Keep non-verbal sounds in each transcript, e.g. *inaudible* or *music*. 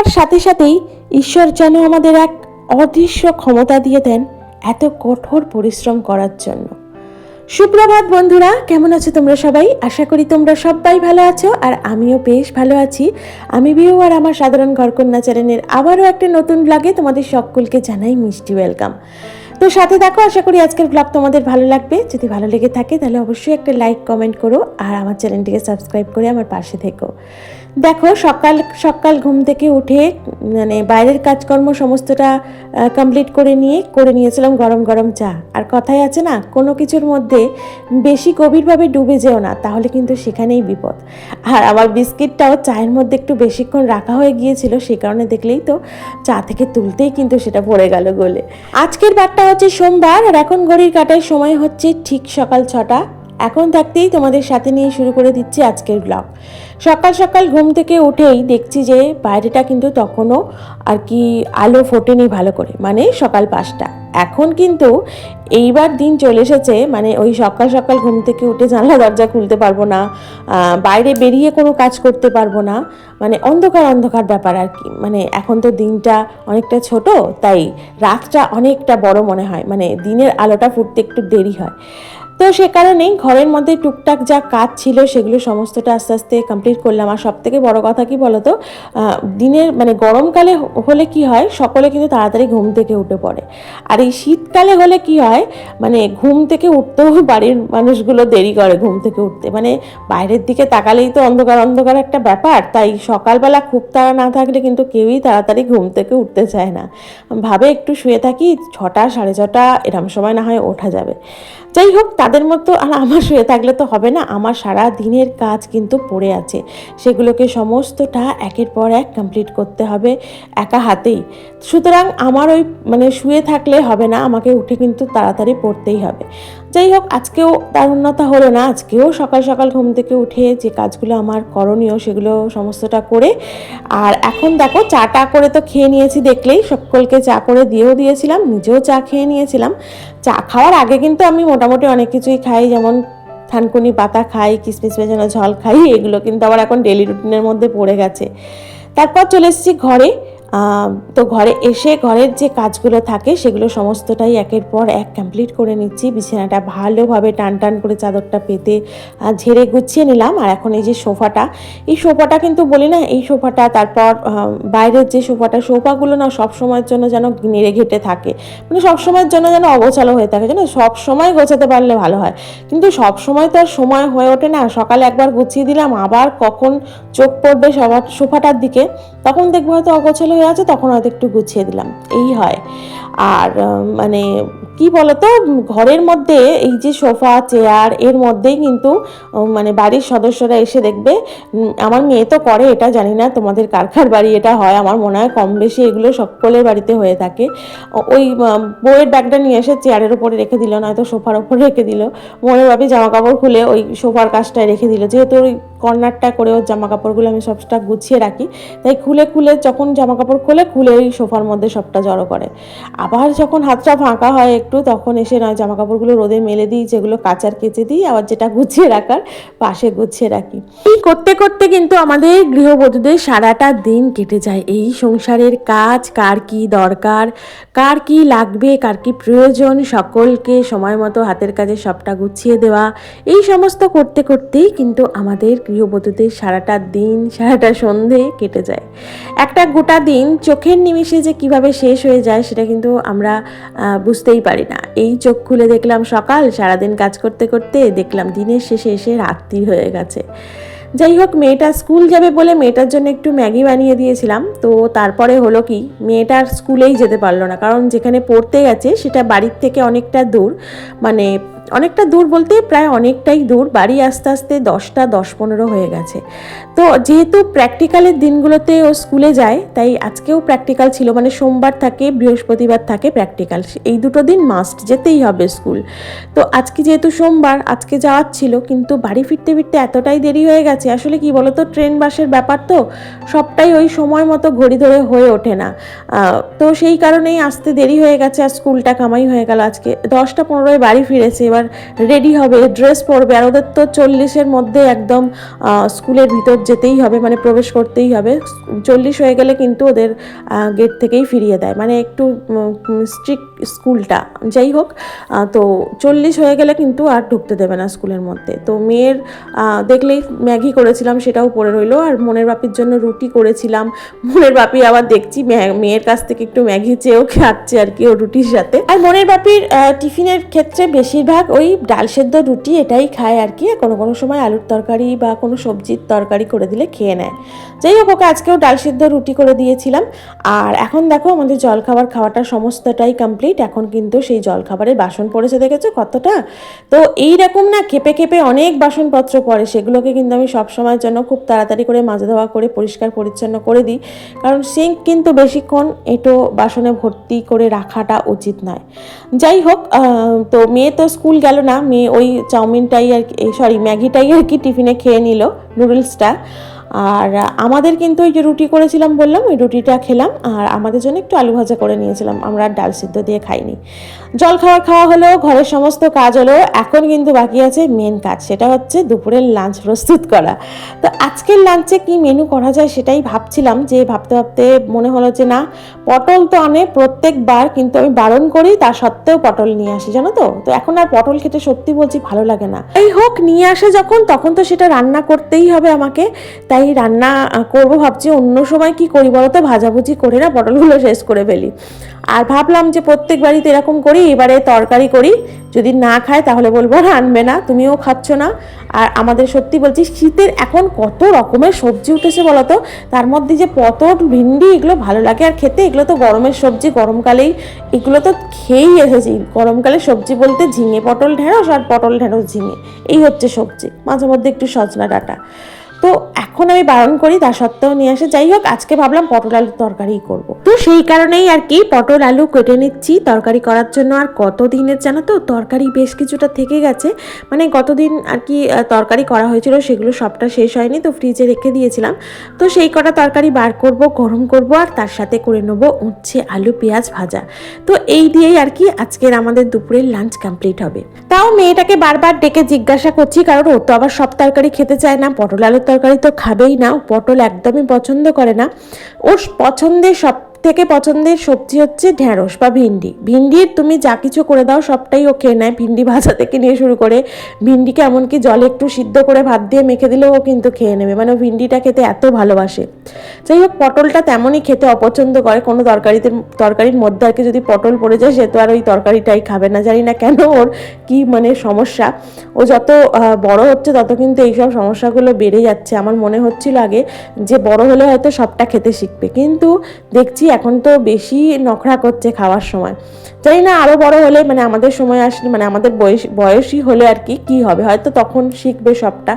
করার সাথে সাথেই ঈশ্বর যেন আমাদের এক অদৃশ্য ক্ষমতা দিয়ে দেন এত কঠোর পরিশ্রম করার জন্য। সুপ্রভাত বন্ধুরা, কেমন আছো তোমরা সবাই? আশা করি তোমরা সবাই ভালো আছো আর আমিও বেশ ভালো আছি। আমি বিহু আর আমার সাধারণ ঘরকন্যা চ্যানেলের আবারও একটা নতুন ব্লগে তোমাদের সকলকে জানাই মিষ্টি ওয়েলকাম তো সাথে থাকো, আশা করি আজকের ব্লগ তোমাদের ভালো লাগবে। যদি ভালো লেগে থাকে, তাহলে অবশ্যই একটা লাইক কমেন্ট করো আর আমার চ্যানেলটিকে সাবস্ক্রাইব করে আমার পাশে থেকো। দেখো, সকাল সকাল ঘুম থেকে উঠে মানে বাইরের কাজকর্ম সমস্তটা কমপ্লিট করে নিয়ে, করে নিয়েছিলাম গরম গরম চা। আর কথাই আছে না, কোনো কিছুর মধ্যে বেশি গভীরভাবে ডুবে যেও না, তাহলে কিন্তু সেখানেই বিপদ। আর আমার বিস্কিটটাও চায়ের মধ্যে একটু বেশিক্ষণ রাখা হয়ে গিয়েছিল, সেই কারণে দেখলেই তো চা থেকে তুলতেই কিন্তু সেটা পড়ে গেল গোলে। আজকের বারটা হচ্ছে সোমবার আর এখন ঘড়ির কাটায় সময় হচ্ছে ঠিক সকাল ছটা। এখন থাকতেই তোমাদের সাথে নিয়ে শুরু করে দিচ্ছি আজকের ব্লগ সকাল সকাল ঘুম থেকে উঠেই দেখছি যে বাইরেটা কিন্তু তখনও আর কি আলো ফোটেনি ভালো করে মানে সকাল পাঁচটা। এখন কিন্তু এইবার দিন চলে এসেছে মানে ওই সকাল সকাল ঘুম থেকে উঠে জানলা দরজা খুলতে পারব না বাইরে বেরিয়ে কোনো কাজ করতে পারব না মানে অন্ধকার অন্ধকার ব্যাপার আর কি। মানে এখন তো দিনটা অনেকটা ছোট, তাই রাতটা অনেকটা বড় মনে হয় মানে দিনের আলোটা ফুটতে একটু দেরি হয়। তো সে কারণেই ঘরের মধ্যে টুকটাক যা কাজ ছিল সেগুলো সমস্তটা আস্তে আস্তে কমপ্লিট করলাম। আর সব থেকে বড় কথা কি বলতো? দিনের মানে গরমকালে হলে কি হয়? সকলে কিন্তু তাড়াতাড়ি ঘুম থেকে উঠে পড়ে। আর এই শীতকালে হলে কি হয়? মানে ঘুম থেকে উঠতেও *laughs* বাড়ির মানুষগুলো দেরি করে ঘুম থেকে উঠতে। মানে বাইরের দিকে তাকালেই তো অন্ধকার অন্ধকার একটা ব্যাপার। তাই সকালবেলা খুব তাড়া না থাকলে কিন্তু কেউই তাড়াতাড়ি ঘুম থেকে উঠতে চায় না। ভাবে একটু শুয়ে থাকি, ছটা, সাড়ে ছটা, এরম সময় না হয় ওঠা যাবে। যাই হোক তাদের মতো আর আমার শুয়ে থাকলে তো হবে না। আমার সারা দিনের কাজ কিন্তু পড়ে আছে। সেগুলোকে সমস্তটা একের পর এক কমপ্লিট করতে হবে একা হাতেই। সুতরাং আমার ওই মানে শুয়ে থাকলে হবে না, আমাকে উঠে কিন্তু তাড়াতাড়ি পড়তেই হবে। যাই হোক আজকেও তার উন্নতা হলো না। আজকেও সকাল সকাল ঘুম থেকে উঠে যে কাজগুলো আমার করণীয় সেগুলো সমস্তটা করে, আর এখন দেখো চাটা করে তো খেয়ে নিয়েছি দেখলেই, সকলকে চা করে দিয়েও দিয়েছিলাম, নিজেও চা খেয়ে নিয়েছিলাম। চা খাওয়ার আগে কিন্তু আমি মোটামুটি অনেক কিছুই খাই, যেমন থানকুনি পাতা খাই, কিসমিস ভেজানো ঝল খাই, এগুলো কিন্তু আবার এখন ডেলি রুটিনের মধ্যে পড়ে গেছে। তারপর চলে এসেছি ঘরে। তো ঘরে এসে ঘরের যে কাজগুলো থাকে, সেগুলো সমস্তটাই একের পর এক কমপ্লিট করে নিচ্ছি। বিছানাটা ভালোভাবে টান টান করে চাদরটা পেতে ঝেড়ে গুছিয়ে নিলাম। আর এখন এই যে সোফাটা, এই সোফাটা কিন্তু বলি না, এই সোফাটা তারপর বাইরের যে সোফাটা, সোফাগুলো না সব সময়ের জন্য যেন নেড়ে ঘেটে থাকে। মানে সব সময়ের জন্য যেন অগোছালো হয়ে থাকে যেন সব সময় গোছাতে পারলে ভালো হয়। কিন্তু সব সময় তো আর সময় হয়ে ওঠে না। সকালে একবার গুছিয়ে দিলাম, আবার কখন চোখ পড়বে সবার সোফাটার দিকে, তখন দেখব হয়তো অগোছালো হয়ে আছে তখন হয়তো একটু গুছিয়ে দিলাম। এই হয়। আর মানে কি বলতো? ঘরের মধ্যে এই যে সোফা, চেয়ার, এর মধ্যেই কিন্তু মানে বাড়ির সদস্যরা এসে দেখবে আমার মেয়ে তো করে এটা, জানি না তোমাদের কারখার বাড়ি এটা হয়, আমার মনে হয় কম বেশি এগুলো সকলের বাড়িতে হয়ে থাকে। ওই বইয়ের ব্যাগটা নিয়ে এসে চেয়ারের উপরে রেখে দিল, নয়তো সোফার উপরে রেখে দিল। মনে ভাবি জামা কাপড় খুলে ওই সোফার কাজটায় রেখে দিল। যেহেতু ওই কর্নারটা করে ওর জামা কাপড়গুলো আমি সবটা গুছিয়ে রাখি, তাই খুলে খুলে যখন জামা কাপড় খুলে খুলে ওই সোফার মধ্যে সবটা জড়ো করে। আবার যখন হাতটা ফাঁকা হয় একটু, তখন এসে নয় জামা কাপড়গুলো রোদে মেলে দিই, যেগুলো কাচার কেচে দিই, আবার যেটা গুছিয়ে রাখার পাশে গুছিয়ে রাখি। এই করতে করতে কিন্তু আমাদের গৃহবধূদের সারাটা দিন কেটে যায়। এই সংসারের কাজ, কার কি দরকার, কার কি লাগবে, কার কি প্রয়োজন, সকলকে সময় মতো হাতের কাজে সবটা গুছিয়ে দেওয়া, এই সমস্ত করতে, করতেই কিন্তু আমাদের গৃহবধূদের সারাটা দিন, সারাটা সন্ধে কেটে যায়। একটা গোটা দিন চোখের নিমিষে যে কীভাবে শেষ হয়ে যায়, সেটা কিন্তু আমরা বুঝতেই পারি। না। এই চোখ খুলে দেখলাম সকাল, সারাদিন কাজ করতে করতে দেখলাম দিনের শেষে এসে রাত্রি হয়ে গেছে। যাই হোক, মেয়েটা স্কুল যাবে বলে মেয়েটার জন্য একটু ম্যাগি বানিয়ে দিয়েছিলাম। তো তারপরে হলো কি মেয়েটার স্কুলেই যেতে পারল না। কারণ যেখানে পড়তে গেছে, সেটা বাড়ির থেকে অনেকটা দূর। মানে অনেকটা দূর বলতে প্রায় অনেকটাই দূর। বাড়ি আস্তে আস্তে দশটা দশ পনেরো হয়ে গেছে। তো যেহেতু প্র্যাকটিক্যালের দিনগুলোতে ও স্কুলে যায়, তাই আজকেও প্র্যাকটিক্যাল ছিল। মানে সোমবার থাকে, বৃহস্পতিবার থাকে প্র্যাকটিক্যাল। এই দুটো দিন মাস্ট যেতেই হবে স্কুল। তো আজকে যেহেতু সোমবার, আজকে যাওয়ার ছিল, কিন্তু বাড়ি ফিরতে ফিরতে এতটাই দেরি হয়ে গেছে। আসলে কি বলতো, ট্রেন, বাসের ব্যাপার তো, সবটাই ওই সময় মতো ঘড়ি ধরে হয়ে ওঠে না। তো সেই কারণেই আসতে দেরি হয়ে গেছে আর স্কুলটা কামাই হয়ে গেল আজকে। দশটা, পনেরোয় বাড়ি ফিরেছে। এবার এবার রেডি হবে। ড্রেস পরবে আর ওদের তো চল্লিশের মধ্যে একদম স্কুলের ভিতর যেতেই হবে মানে প্রবেশ করতেই হবে। চল্লিশ হয়ে গেলে কিন্তু ওদের গেট থেকেই ফিরিয়ে দেয়। মানে একটু স্ট্রিক্ট স্কুলটা। যাই হোক তো চল্লিশ হয়ে গেলে কিন্তু আর ঢুকতে দেবে না স্কুলের মধ্যে। তো মেয়ের দেখলেই ম্যাগি করেছিলাম, সেটাও পড়ে রইল। আর মনের বাপির জন্য রুটি করেছিলাম। মনের বাপি আবার দেখছি মেয়ের কাছ থেকে একটু ম্যাগি চেয়েও খাচ্ছে আর কি ও রুটির সাথে। আর মনের বাপির টিফিনের ক্ষেত্রে বেশিরভাগ ওই ডাল সেদ্ধ রুটি এটাই খায় আর কি কোনো কোনো সময় আলুর তরকারি বা কোনো সবজির তরকারি করে দিলে খেয়ে নেয়। যাই হোক, ওকে আজকেও ডাল সেদ্ধ রুটি করে দিয়েছিলাম। আর এখন দেখো আমাদের জলখাবার খাওয়াটা সমস্তটাই কমপ্লিট এখন কিন্তু সেই জলখাবারের বাসন পড়েছে, দেখেছ কতটা? তো এই রকম না খেপে খেপে অনেক বাসনপত্র পড়ে, সেগুলোকে কিন্তু আমি সব সময়ের জন্য খুব তাড়াতাড়ি করে মাজা ধোয়া করে, পরিষ্কার পরিচ্ছন্ন করে দিই। কারণ সিঙ্ক কিন্তু বেশিক্ষণ এটো বাসনে ভর্তি করে রাখাটা উচিত নয়। যাই হোক তো মেয়ে তো স্কুল গেল না, মেয়ে ওই চাউমিনটাই আর কি সরি ম্যাগিটাই আর কি টিফিনে খেয়ে নিল, নুডলসটা। আর আমাদের কিন্তু ওই যে রুটি করেছিলাম বললাম, ওই রুটিটা খেলাম আর আমাদের জন্য একটু আলু ভাজা করে নিয়েছিলাম, আমরা আর ডাল সিদ্ধ দিয়ে খাইনি। জল খাবার খাওয়া হলো, ঘরের সমস্ত কাজ হলো, এখন কিন্তু বাকি আছে মেন কাজ, সেটা হচ্ছে দুপুরের লাঞ্চ প্রস্তুত করা। তো আজকের লাঞ্চে কি মেনু করা যায় সেটাই ভাবছিলাম, যে ভাবতে ভাবতে মনে হলো যে না, পটল তো আনে প্রত্যেকবার, কিন্তু আমি বারণ করি, তা সত্ত্বেও পটল নিয়ে আসি, জানো তো? তো এখন আর পটল খেতে সত্যি বলছি ভালো লাগে না। এই হোক, নিয়ে আসে যখন, তখন তো সেটা রান্না করতেই হবে আমাকে, তাই রান্না আহ, করব ভাবছি অন্য সময় কি করি বলো তো ভাজাভুজি করে না পটলগুলো শেষ করে ফেলি। আর ভাবলাম যে প্রত্যেক বাড়িতে এরকম করি এবারে তরকারি করি। যদি না খায় তাহলে বলব আনবে না তুমিও খাচ্ছ না। আর আমাদের সত্যি বলছি শীতের এখন কত রকমের সবজি উঠেছে বলো তো তার মধ্যে যে পটল ভিন্ডি এগুলো ভালো লাগে। আর খেতে এগুলো তো গরমের সবজি গরমকালেই এগুলো তো খেয়েই এসেছি। গরমকালে সবজি বলতে ঝিঙে পটল ঢেঁড়স আর পটল ঢেঁড়স ঝিঙে। এই হচ্ছে সবজি। মাঝে মধ্যে একটু সজনা ডাটা। তো এখন আমি বারণ করি, তা সত্ত্বেও নিয়ে আসে। যাই হোক, আজকে ভাবলাম পটল আলুর তরকারি করব। তো সেই কারণেই আর কি পটল আলু কেটে নিচ্ছি। তরকারি করার জন্য আর কত দিনের জানো তো? তরকারি বেশ কিছুটা থেকে গেছে। মানে গতদিন আর কি তরকারি করা হয়েছিল, সেগুলো সবটা শেষ হয়নি, তো ফ্রিজে রেখে দিয়েছিলাম। তো সেই কটা তরকারি বার করব, গরম করব, আর তার সাথে করে নেব উচ্ছে আলু পেঁয়াজ ভাজা। তো এই দিয়েই আর কি আজকের আমাদের দুপুরের লাঞ্চ কমপ্লিট হবে। তাও মেয়েটাকে বারবার ডেকে জিজ্ঞাসা করছি, কারণ ও তো আবার সব তরকারি খেতে চায় না, পটল আলুর তরকারি তো খাবেই না পটল একদমই পছন্দ করে না। ওর পছন্দের সব থেকে পছন্দের সবজি হচ্ছে ঢ্যাঁড়স বা ভিন্ডি। ভিন্ডির তুমি যা কিছু করে দাও সবটাই ও খেয়ে নেয়। ভিন্ডি ভাজা থেকে নিয়ে শুরু করে ভিন্ডিকে এমনকি জলে একটু সিদ্ধ করে ভাত দিয়ে মেখে দিলেও ও কিন্তু খেয়ে নেবে। মানে ভিন্ডিটা খেতে এত ভালোবাসে। যাই হোক, পটলটা তেমনই খেতে অপছন্দ করে। কোনো তরকারিতে, তরকারির মধ্যে আর কি যদি পটল পড়ে যায়, সে তো আর ওই তরকারিটাই খাবে না। জানি না কেন ওর কি মানে সমস্যা। ও যত বড় হচ্ছে তত কিন্তু এইসব সমস্যাগুলো বেড়ে যাচ্ছে। আমার মনে হচ্ছিল আগে যে বড় হলে হয়তো সবটা খেতে শিখবে। কিন্তু দেখছি এখন তো বেশি নখরা করছে খাওয়ার সময়। জানি না আরও বড় হলে মানে আমাদের সময় আসলে মানে আমাদের বয়স বয়সী হলে আর কি কি হবে? হয়তো তখন শিখবে সবটা।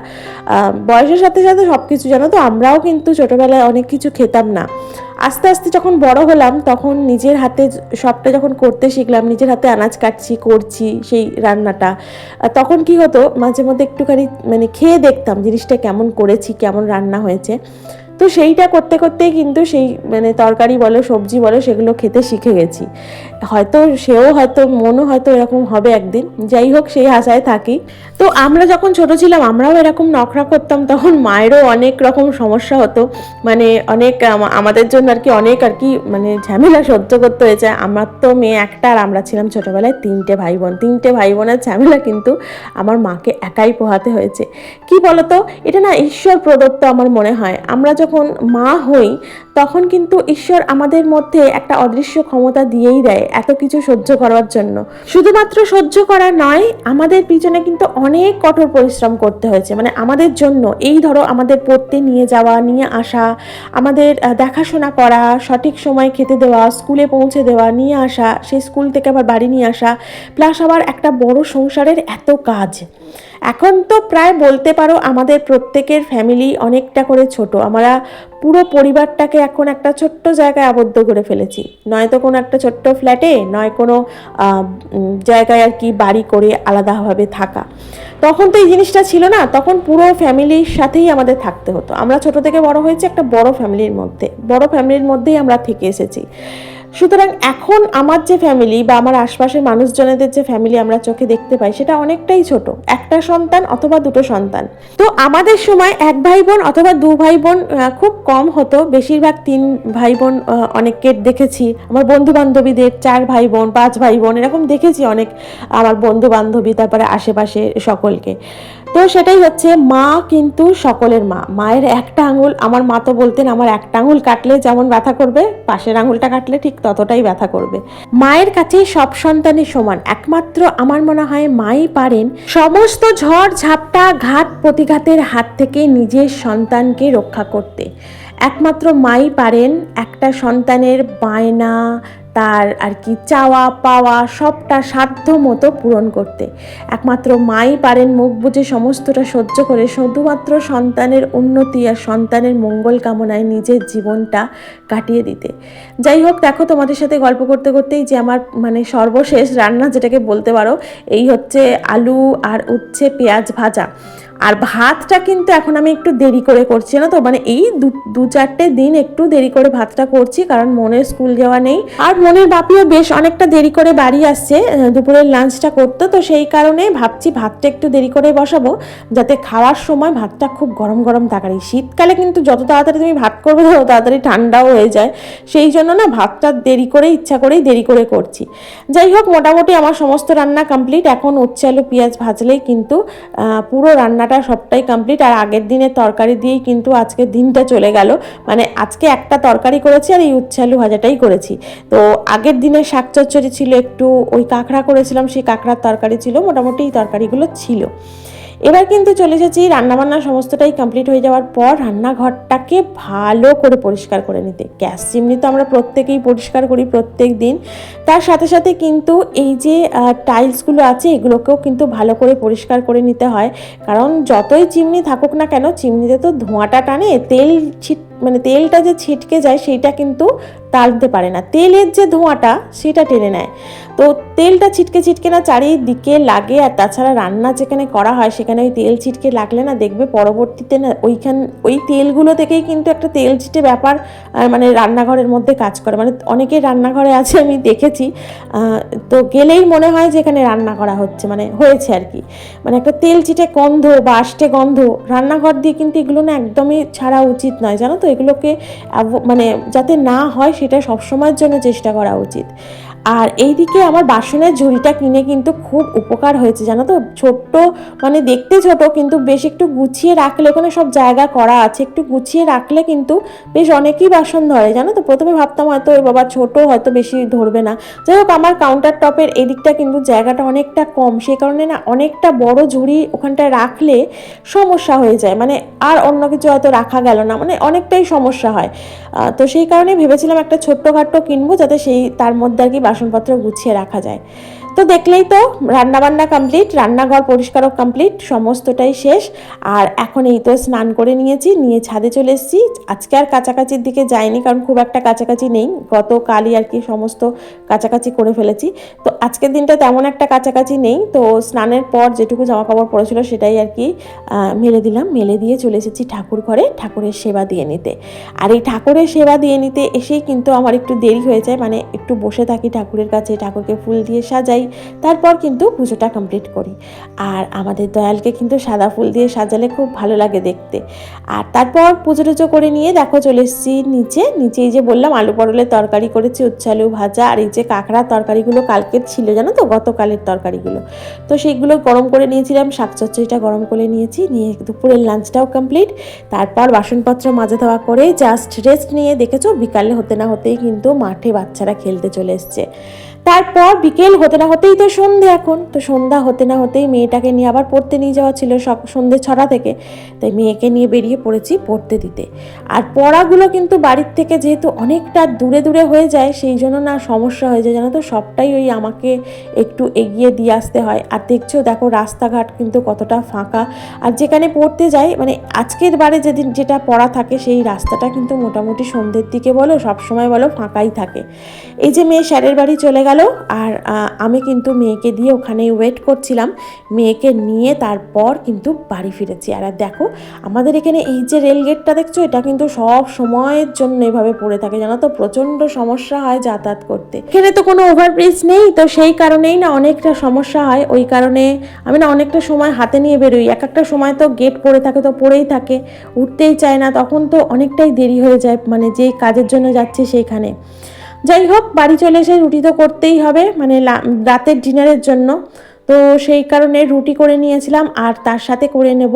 বয়সের সাথে সাথে সব কিছু জানো তো, আমরাও কিন্তু ছোটোবেলায় অনেক কিছু খেতাম না। আস্তে আস্তে যখন বড় হলাম, তখন নিজের হাতে সবটা যখন করতে শিখলাম, নিজের হাতে আনাজ কাটছি, করছি সেই রান্নাটা তখন কি হতো, মাঝে মধ্যে একটুখানি মানে খেয়ে দেখতাম জিনিসটা কেমন করেছি, কেমন রান্না হয়েছে। তো সেইটা করতে করতেই কিন্তু সেই মানে তরকারি বলো, সবজি বলো, সেগুলো খেতে শিখে গেছি। হয়তো সেও হয়তো, মনও হয়তো এরকম হবে একদিন। যাই হোক, সেই আশায় থাকি। তো আমরা যখন ছোট ছিলাম, আমরাও এরকম নখরা করতাম, তখন মায়েরও অনেক রকম সমস্যা হতো। মানে অনেক আমাদের জন্য আর কি অনেক আর কি মানে ঝামেলা সহ্য করতে হয়েছে। আমার তো মেয়ে একটা আর আমরা ছিলাম ছোটবেলায় তিনটে ভাই বোন তিনটে ভাই বোনের ঝামেলা কিন্তু আমার মাকে একাই পোহাতে হয়েছে। কি বলতো? এটা না ঈশ্বর প্রদত্ত আমার মনে হয়। আমরা যখন মা হই, তখন কিন্তু ঈশ্বর আমাদের মধ্যে একটা অদৃশ্য ক্ষমতা দিয়েই দেয় এত কিছু সহ্য করার জন্য। শুধুমাত্র সহ্য করা নয়, আমাদের পিছনে কিন্তু অনেক কঠোর পরিশ্রম করতে হয়েছে। মানে আমাদের জন্য, এই ধরো আমাদের পড়তে নিয়ে যাওয়া, নিয়ে আসা, আমাদের দেখাশোনা করা, সঠিক সময় খেতে দেওয়া, স্কুলে পৌঁছে দেওয়া, নিয়ে আসা, সেই স্কুল থেকে আবার বাড়ি নিয়ে আসা প্লাস আবার একটা বড় সংসারের এত কাজ। এখন তো প্রায় বলতে পারো আমাদের প্রত্যেকের ফ্যামিলি অনেকটা করে ছোট। আমরা পুরো পরিবারটাকে এখন একটা ছোট্ট জায়গায় আবদ্ধ করে ফেলেছি। নয়তো কোনো একটা ছোট্ট ফ্ল্যাটে নয় কোনো জায়গায় আর কি বাড়ি করে আলাদাভাবে থাকা। তখন তো এই জিনিসটা ছিল না, তখন পুরো ফ্যামিলির সাথেই আমাদের থাকতে হতো। আমরা ছোট থেকে বড় হয়েছি একটা বড় ফ্যামিলির মধ্যে। বড় ফ্যামিলির মধ্যেই আমরা থেকে এসেছি। সুতরাং এখন আমার যে ফ্যামিলি বা আমার আশপাশের মানুষজনেদের যে ফ্যামিলি আমরা চোখে দেখতে পাই, সেটা অনেকটাই ছোট। একটা সন্তান অথবা দুটো সন্তান। তো আমাদের সময় এক ভাই বোন অথবা দু ভাই বোন খুব কম হতো। বেশিরভাগ তিন ভাই বোন অনেককে দেখেছি। আমার বন্ধু বান্ধবীদের চার ভাই বোন পাঁচ ভাই বোন এরকম দেখেছি অনেক আমার বন্ধু বান্ধবী তারপরে আশেপাশে সকলকে। তো সেটাই হচ্ছে, মা কিন্তু সকলের মা। মায়ের একটা আঙুল, আমার মা তো বলতেন, আমার একটা আঙুল কাটলে যেমন ব্যথা করবে, পাশের আঙুলটা কাটলে ঠিক ততটাই ব্যথা করবে। মায়ের কাছে সব সন্তানের সমান। একমাত্র আমার মনে হয় মাই পারেন সমস্ত ঝড়, ঝাপটা, ঘাত প্রতিঘাতের হাত থেকে নিজের সন্তানকে রক্ষা করতে। একমাত্র মাই পারেন একটা সন্তানের বায়না তার আর কি চাওয়া পাওয়া সবটা সাধ্য মতো পূরণ করতে। একমাত্র মাই পারেন মুখ বুঝে সমস্তটা সহ্য করে, শুধুমাত্র সন্তানের উন্নতি আর সন্তানের মঙ্গল কামনায় নিজের জীবনটা কাটিয়ে দিতে। যাই হোক, দেখো তোমাদের সাথে গল্প করতে করতেই যে আমার মানে সর্বশেষ রান্না যেটাকে বলতে পারো, এই হচ্ছে আলু আর উচ্ছে পেঁয়াজ ভাজা। আর ভাতটা কিন্তু এখন আমি একটু দেরি করে করছি না তো? মানে এই দু চারটে দিন একটু দেরি করে ভাতটা করছি, কারণ মনের স্কুল যাওয়া নেই। আর মনের বাপিও বেশ অনেকটা দেরি করে বাড়ি আসছে দুপুরের লাঞ্চটা করতো, তো সেই কারণে ভাবছি ভাতটা একটু দেরি করে বসাবো, যাতে খাওয়ার সময় ভাতটা খুব গরম গরম তাড়াতাড়ি শীতকালে কিন্তু যত তাড়াতাড়ি তুমি ভাত করবে, তত তাড়াতাড়ি ঠান্ডাও হয়ে যায়। সেই জন্য না ভাতটা দেরি করে, ইচ্ছা করেই দেরি করে করছি। যাই হোক, মোটামুটি আমার সমস্ত রান্না কমপ্লিট, এখন উচ্ছে আলু, পেঁয়াজ ভাজলেই কিন্তু পুরো রান্নাটা সবটাই কমপ্লিট আর আগের দিনের তরকারি দিয়েই কিন্তু আজকের দিনটা চলে গেল। মানে আজকে একটা তরকারি করেছি আর এই উচ্ছে আলু ভাজাটাই করেছি। তো আগের দিনের শাক চচ্চড়ি ছিল একটু, ওই কাঁকড়া করেছিলাম, সেই কাঁকড়ার তরকারি ছিল, মোটামুটি এই তরকারিগুলো ছিল। এবার কিন্তু চলে এসেছি রান্নাবান্না সমস্তটাই কমপ্লিট হয়ে যাওয়ার পর রান্নাঘরটাকে ভালো করে পরিষ্কার করে নিতে। গ্যাস চিমনি তো আমরা প্রত্যেকেই পরিষ্কার করি প্রত্যেক দিন। তার সাথে সাথে কিন্তু এই যে টাইলসগুলো আছে, এগুলোকেও কিন্তু ভালো করে পরিষ্কার করে নিতে হয়। কারণ যতই চিমনি থাকুক না কেন, চিমনিতে তো ধোঁয়াটা টানে, তেল ছিট মানে তেলটা যে ছিটকে যায়, সেইটা কিন্তু টানতে পারে না। তেলের যে ধোঁয়াটা, সেটা টেনে নেয়। তো তেলটা ছিটকে ছিটকে না চারিদিকে লাগে, আর তাছাড়া রান্না যেখানে করা হয় সেখানে ওই তেল ছিটকে লাগলে না দেখবে পরবর্তীতে না ওইখান, ওই তেলগুলো থেকেই কিন্তু একটা তেল ছিটে ব্যাপার মানে রান্নাঘরের মধ্যে কাজ করে। মানে অনেকের রান্নাঘরে আছে, আমি দেখেছি তো গেলেই মনে হয় যে এখানে রান্না করা হচ্ছে মানে হয়েছে আর কি। মানে একটা তেল চিটে গন্ধ বা আষ্টে গন্ধ, রান্নাঘর দিয়ে কিন্তু এগুলো না একদমই ছাড়া উচিত নয়, জানো তো? এগুলোকে মানে যাতে না হয় সেটা সবসময়ের জন্য চেষ্টা করা উচিত। আর এইদিকে আমার বাসনের ঝুড়িটা কিনে কিন্তু খুব উপকার হয়েছে, জানো তো? ছোট্ট মানে দেখতে ছোট, কিন্তু বেশ একটু গুছিয়ে রাখলে, ওখানে সব জায়গা করা আছে, একটু গুছিয়ে রাখলে কিন্তু বেশ অনেকই বাসন ধরে, জানো তো? প্রথমে ভাবতাম হয়তো ওই বাবা ছোট, হয়তো বেশি ধরবে না। যাই হোক, আমার কাউন্টার টপের এদিকটা কিন্তু জায়গাটা অনেকটা কম সেই কারণে না অনেকটা বড় ঝুড়ি ওখানটায় রাখলে সমস্যা হয়ে যায় মানে আর অন্য কিছু হয়তো রাখা গেল না মানে অনেকটাই সমস্যা হয়। তো সেই কারণে ভেবেছিলাম একটা ছোট্ট ছোট্টখাট্টো কিনবো, যাতে সেই, তার মধ্যে আর কি বাসনপত্র গুছিয়ে রাখা যায়। তো দেখলেই তো, রান্নাবান্না কমপ্লিট রান্নাঘর পরিষ্কারও কমপ্লিট সমস্তটাই শেষ। আর এখন এই তো স্নান করে নিয়েছি, নিয়ে ছাদে চলে এসেছি। আজকে আর কাছাকাছির দিকে যাইনি, কারণ খুব একটা কাছাকাছি নেই। গতকালই আর কি সমস্ত কাছাকাছি করে ফেলেছি। তো আজকের দিনটা তেমন একটা কাছাকাছি নেই। তো স্নানের পর যেটুকু জামা কাপড় পরেছিল সেটাই আর কি মেলে দিলাম। মেলে দিয়ে চলে এসেছি ঠাকুর ঘরে, ঠাকুরের সেবা দিয়ে নিতে। আর এই ঠাকুরের সেবা দিয়ে নিতে এসেই কিন্তু আমার একটু দেরি হয়ে যায়। মানে একটু বসে থাকি ঠাকুরের কাছে, ঠাকুরকে ফুল দিয়ে সাজাই। তারপর কিন্তু পুজোটা কমপ্লিট করি। আর আমাদের দয়ালকে কিন্তু সাদা ফুল দিয়ে সাজালে খুব ভালো লাগে দেখতে। আর তারপর পুজো টুজো করে নিয়ে দেখো চলে এসেছি নিচে। নিচে এই যে বললাম, আলু পটলের তরকারি করেছি, উচ্ছে আলু ভাজা, আর এই যে কাঁকড়ার তরকারিগুলো কালকে ছিল জানো তো, গতকালের তরকারিগুলো। তো সেইগুলো গরম করে নিয়েছিলাম শাক চচ্চড়িটা গরম করে নিয়েছি, নিয়ে দুপুরের লাঞ্চটাও কমপ্লিট তারপর বাসনপত্র মাজা ধোয়া করে জাস্ট রেস্ট নিয়ে, দেখেছ? বিকালে হতে না হতেই কিন্তু মাঠে বাচ্চারা খেলতে চলে এসছে। তারপর বিকেল হতে না হতেই তো সন্ধে এখন। তো সন্ধ্যা হতে না হতেই মেয়েটাকে নিয়ে আবার পড়তে নিয়ে যাওয়া ছিল সব সন্ধে ছটা থেকে। তাই মেয়েকে নিয়ে বেরিয়ে পড়েছি পড়তে দিতে। আর পড়াগুলো কিন্তু বাড়ির থেকে যেহেতু অনেকটা দূরে দূরে হয়ে যায়, সেই জন্য না সমস্যা হয়ে যায়। জানো তো, সবটাই ওই আমাকে একটু এগিয়ে দিয়ে আসতে হয়। আর দেখছ, দেখো রাস্তাঘাট কিন্তু কতটা ফাঁকা। আর যেখানে পড়তে যাই মানে আজকের বারে যেদিন যেটা পড়া থাকে, সেই রাস্তাটা কিন্তু মোটামুটি সন্ধ্যের দিকে বলো, সবসময় বলো ফাঁকাই থাকে। এই যে মেয়ে স্যারের বাড়ি চলে গেল, আর আমি কিন্তু মেয়েকে দিয়ে ওখানেই ওয়েট করছিলাম। মেয়েকে নিয়ে তারপর কিন্তু বাড়ি ফিরেছি। আর দেখো, আমাদের এখানে এই যে রেল গেটটা দেখছ, এটা কিন্তু সব সময়ের জন্য এভাবে পড়ে থাকে, জানো তো? প্রচণ্ড সমস্যা হয় যাতায়াত করতে। এখানে তো কোনো ওভারব্রিজ নেই, তো সেই কারণেই না অনেকটা সমস্যা হয়। ওই কারণে আমি না অনেকটা সময় হাতে নিয়ে বেরোই। এক একটা সময় তো গেট পড়ে থাকে, তো পড়েই থাকে। উঠতেই চায় না, তখন তো অনেকটাই দেরি হয়ে যায় মানে যেই কাজের জন্য যাচ্ছি সেইখানে। যাই হোক বাড়ি চলে এসে রুটি তো করতেই হবে মানে রাতের ডিনারের জন্য। তো সেই কারণে রুটি করে নিয়েছিলাম আর তার সাথে করে নেব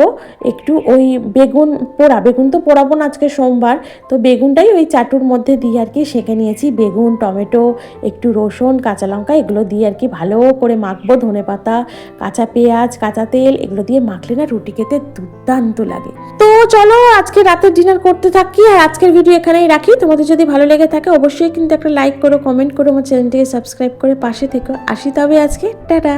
একটু ওই বেগুন পোড়া। বেগুন তো পোড়াবো না আজকে সোমবার। তো বেগুনটাই ওই চাটুর মধ্যে দিয়ে আর কি সেঁকে নিয়েছি। বেগুন, টমেটো, একটু রসুন, কাঁচা লঙ্কা এগুলো দিয়ে আর কি ভালো করে মাখবো ধনে পাতা, কাঁচা পেঁয়াজ, কাঁচা তেল এগুলো দিয়ে মাখলে না রুটি খেতে দুর্দান্ত লাগে। তো চলো আজকে রাতের ডিনার করতে থাকি আর আজকের ভিডিও এখানেই রাখি। তোমাদের যদি ভালো লেগে থাকে অবশ্যই কিন্তু একটা লাইক করো, কমেন্ট করো, আমার চ্যানেলটিকে সাবস্ক্রাইব করে পাশে থেকো। আসি তবে আজকে। টাটা!